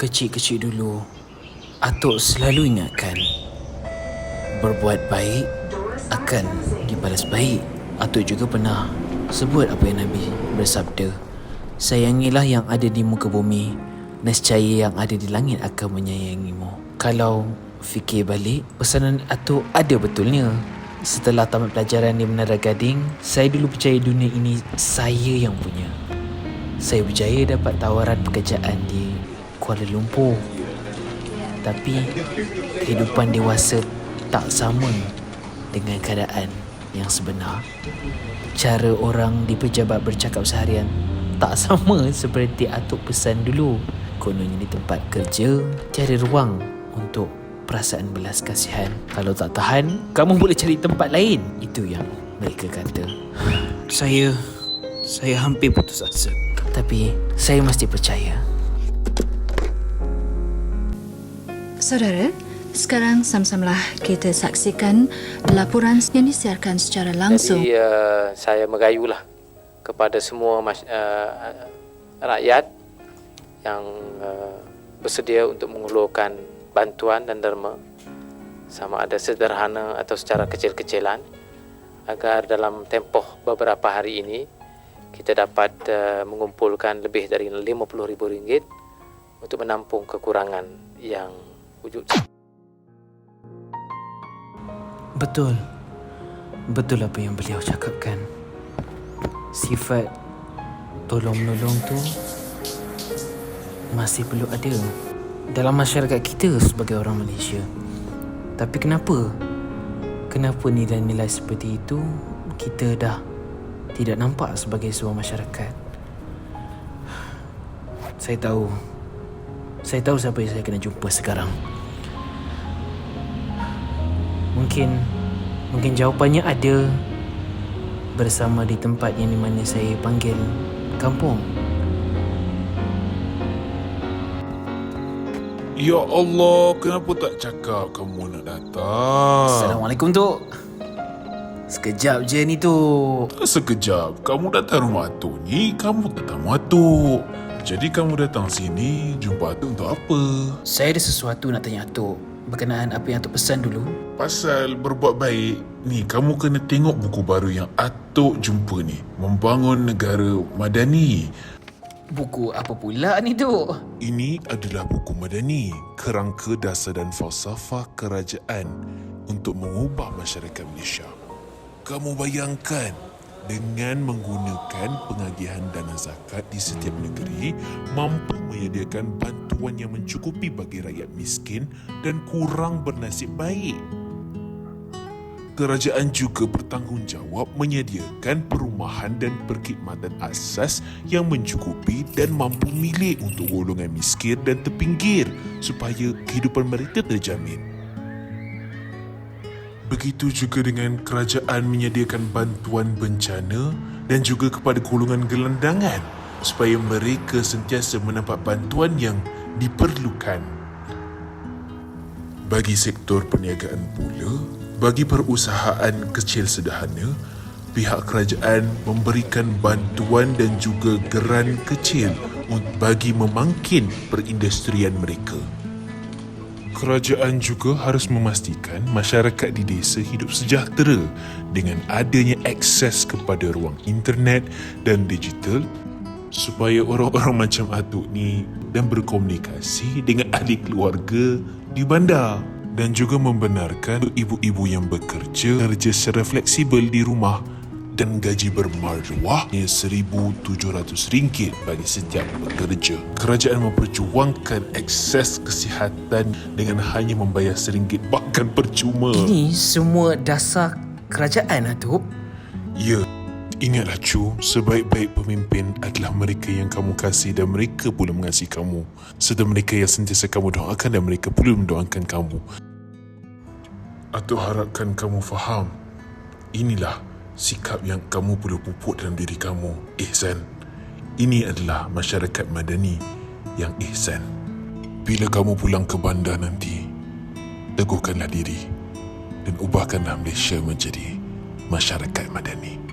Kecil-kecil dulu, Atuk selalu ingatkan berbuat baik akan dibalas baik. Atuk juga pernah sebut apa yang Nabi bersabda. Sayangilah yang ada di muka bumi, nescaya yang ada di langit akan menyayangimu. Kalau fikir balik, pesanan Atuk ada betulnya. Setelah tamat pelajaran di Menara Gading, saya dulu percaya dunia ini saya yang punya. Saya berjaya dapat tawaran pekerjaan di Kuala Lumpur. Tapi kehidupan dewasa tak sama dengan keadaan yang sebenar. Cara orang di pejabat bercakap seharian tak sama seperti atuk pesan dulu. Kononnya di tempat kerja tiada ruang untuk perasaan belas kasihan. Kalau tak tahan, kamu boleh cari tempat lain. Itu yang mereka kata. Saya saya hampir putus asa. Tapi saya mesti percaya. Saudara, sekarang sama-samalah kita saksikan laporan yang disiarkan secara langsung. Jadi uh, saya merayulah kepada semua uh, rakyat yang uh, bersedia untuk mengulurkan bantuan dan derma sama ada sederhana atau secara kecil-kecilan agar dalam tempoh beberapa hari ini kita dapat uh, mengumpulkan lebih dari RM50,000 untuk menampung kekurangan yang wujud. Betul. Betul apa yang beliau cakapkan. Sifat tolong-menolong tu masih perlu ada dalam masyarakat kita sebagai orang Malaysia. Tapi kenapa? Kenapa nilai-nilai seperti itu kita dah tidak nampak sebagai sebuah masyarakat? Saya tahu. Saya tahu siapa yang saya kena jumpa sekarang. Mungkin mungkin jawapannya ada bersama di tempat yang di mana saya panggil kampung. Ya Allah, kenapa tak cakap kamu nak datang? Assalamualaikum Tok. Sekejap je ni Tok. Tak sekejap, kamu datang rumah Atuk ni, kamu datang rumah Atuk. Jadi kamu datang sini, jumpa Atuk untuk apa? Saya ada sesuatu nak tanya Tok berkenaan apa yang Atuk pesan dulu. Pasal berbuat baik, ni kamu kena tengok buku baru yang Atuk jumpa ni. Membangun negara madani. Buku apa pula ni Tok? Ini adalah buku madani, kerangka dasar dan falsafah kerajaan untuk mengubah masyarakat Malaysia. Kamu bayangkan dengan menggunakan pengagihan dana zakat di setiap negeri mampu menyediakan bantuan yang mencukupi bagi rakyat miskin dan kurang bernasib baik. Kerajaan juga bertanggungjawab menyediakan perumahan dan perkhidmatan asas yang mencukupi dan mampu milik untuk golongan miskin dan terpinggir supaya kehidupan mereka terjamin. Begitu juga dengan kerajaan menyediakan bantuan bencana dan juga kepada golongan gelandangan supaya mereka sentiasa mendapat bantuan yang diperlukan. Bagi sektor perniagaan pula, bagi perusahaan kecil sederhana, pihak kerajaan memberikan bantuan dan juga geran kecil untuk bagi memangkin perindustrian mereka. Kerajaan juga harus memastikan masyarakat di desa hidup sejahtera dengan adanya akses kepada ruang internet dan digital supaya orang-orang macam Atuk ni dan berkomunikasi dengan ahli keluarga di bandar dan juga membenarkan ibu-ibu yang bekerja kerja secara fleksibel di rumah dan gaji bermaruah RM1,700 bagi setiap pekerja. Kerajaan memperjuangkan akses kesihatan dengan hanya membayar RM1 bahkan percuma. Ini semua dasar kerajaan Atuk. Ya, ingatlah Chu, sebaik-baik pemimpin adalah mereka yang kamu kasih dan mereka pula mengasihi kamu. Serta mereka yang sentiasa kamu doakan dan mereka pula mendoakan kamu. Atuk harapkan kamu faham. Inilah sikap yang kamu perlu pupuk dalam diri kamu, ihsan. Ini adalah masyarakat madani yang ihsan. Bila kamu pulang ke bandar nanti, teguhkanlah diri dan ubahkanlah Malaysia menjadi masyarakat madani.